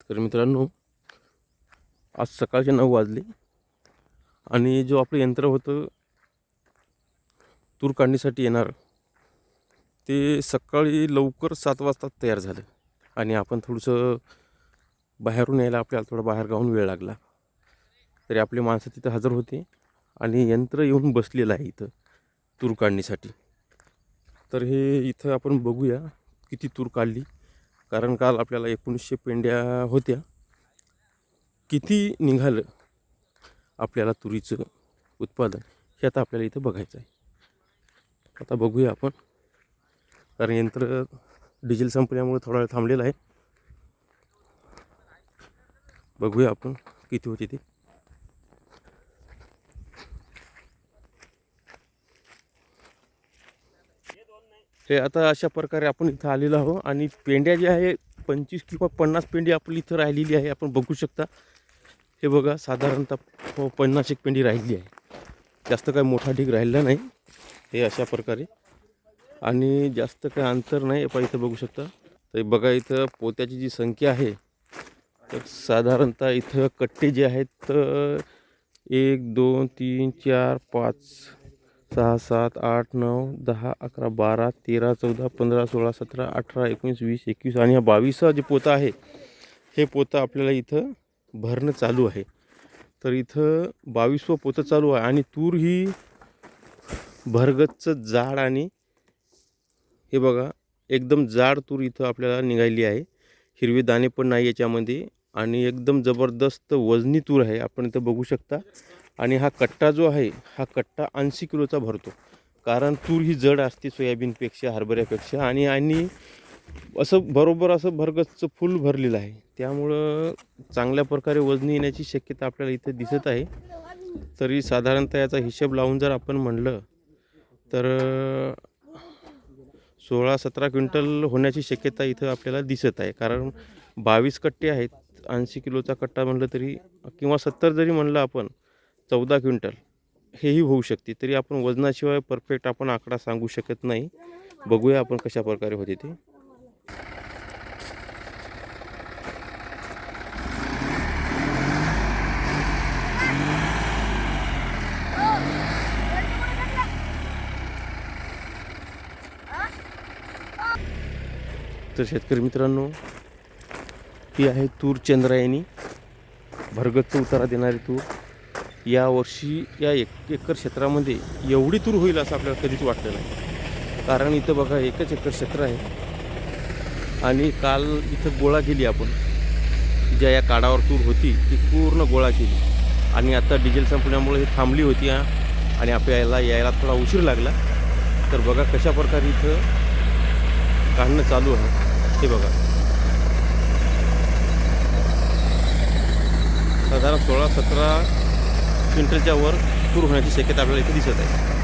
तर मित्रांनो आज सकाळचे नऊ वाजले आणि जो आपलं यंत्र होतं तूर काढणीसाठी येणार ते सकाळी लवकर सात वाजता तयार झालं आणि आपण थोडंसं बाहेरून यायला आपल्याला थोडा बाहेर गावून वेळ लागला. तरी आपले माणसं तिथं हजर होते आणि यंत्र येऊन बसलेलं आहे इथं तूर काढणीसाठी. तर हे इथं आपण बघूया किती तूर काढली. कारण काल आपल्याला एकोणीसशे पेंड्या होत्या. किती निघालं आपल्याला तुरीचं उत्पादन हे आता आपल्याला इथं बघायचं आहे. आता बघूया आपण. कारण यंत्र डिझेल संपल्यामुळे थोडा वेळ थांबलेलं आहे. बघूया आपण किती होते ते. हे आता अशा प्रकारे आपण इथं आलेलो आहो आणि पेंड्या ज्या आहे पंचवीस किंवा पन्नास पेंडी आपली इथं राहिलेली आहे. आपण बघू शकता. हे बघा साधारणतः पन्नास एक पेंडी राहिली आहे. जास्त काय मोठा ढीग राहिला नाही. हे अशा प्रकारे. आणि जास्त काय अंतर नाही. आपण इथं बघू शकता. तर बघा इथं पोत्याची जी संख्या आहे तर साधारणतः इथं कट्टे जे आहेत तर एक दोन तीन चार पाच सहा सात आठ नऊ दहा अकरा बारा तेरा चौदा पंधरा सोळा सतरा अठरा एकोणीस वीस एकवीस आणि हा बावीसा जे पोतं आहे हे पोतं आपल्याला इथं भरणं चालू आहे. तर इथं बावीसवं पोतं चालू आहे आणि तूर ही भरगतचं जाड आणि हे बघा एकदम जाड तूर इथं आपल्याला निघाली आहे. हिरवे दाणे पण नाही याच्यामध्ये आणि एकदम जबरदस्त वजनी तूर आहे. आपण इथं बघू शकता. आणि हा कट्टा जो आहे हा कट्टा ऐंशी किलोचा भरतो. कारण तूर ही जड असते सोयाबीनपेक्षा हरभऱ्यापेक्षा आणि आणि असं बरोबर असं भरगतचं फुल भरलेलं आहे. त्यामुळं चांगल्या प्रकारे वजनी येण्याची शक्यता आपल्याला इथे दिसत आहे. तरी साधारणतः याचा हिशेब लावून जर आपण म्हणलं तर सोळा सतरा क्विंटल होण्याची शक्यता इथं आपल्याला दिसत आहे. कारण बावीस कट्टे आहेत ऐंशी किलोचा कट्टा म्हणलं तरी किंवा सत्तर जरी म्हणलं आपण चौदा क्विंटल. हेही होऊ शकते. तरी आपण वजनाशिवाय परफेक्ट आपण आकडा सांगू शकत नाही. बघूया आपण कशा प्रकारे होते ते. तर शेतकरी मित्रांनो ही आहे तूर चंद्रायणी. भरगतचं उतारा देणारी तूर. यावर्षी या एक एकर क्षेत्रामध्ये एवढी तूर होईल असं आपल्याला कधीच वाटलं नाही. कारण इथं बघा एकच एकर क्षेत्र आहे. आणि काल इथं गोळा केली आपण. ज्या या काडावर तूर होती ती पूर्ण गोळा केली. आणि आता डिझेल संपल्यामुळे ही थांबली होती हा. आणि आपल्याला यायला थोडा उशीर लागला. तर बघा कशा प्रकारे इथं काढणं चालू आहे. हे बघा. साधारण सोळा सतरा क्विंटलच्या वर तूर होण्याची शक्यता आपल्याला इथे दिसत आहे.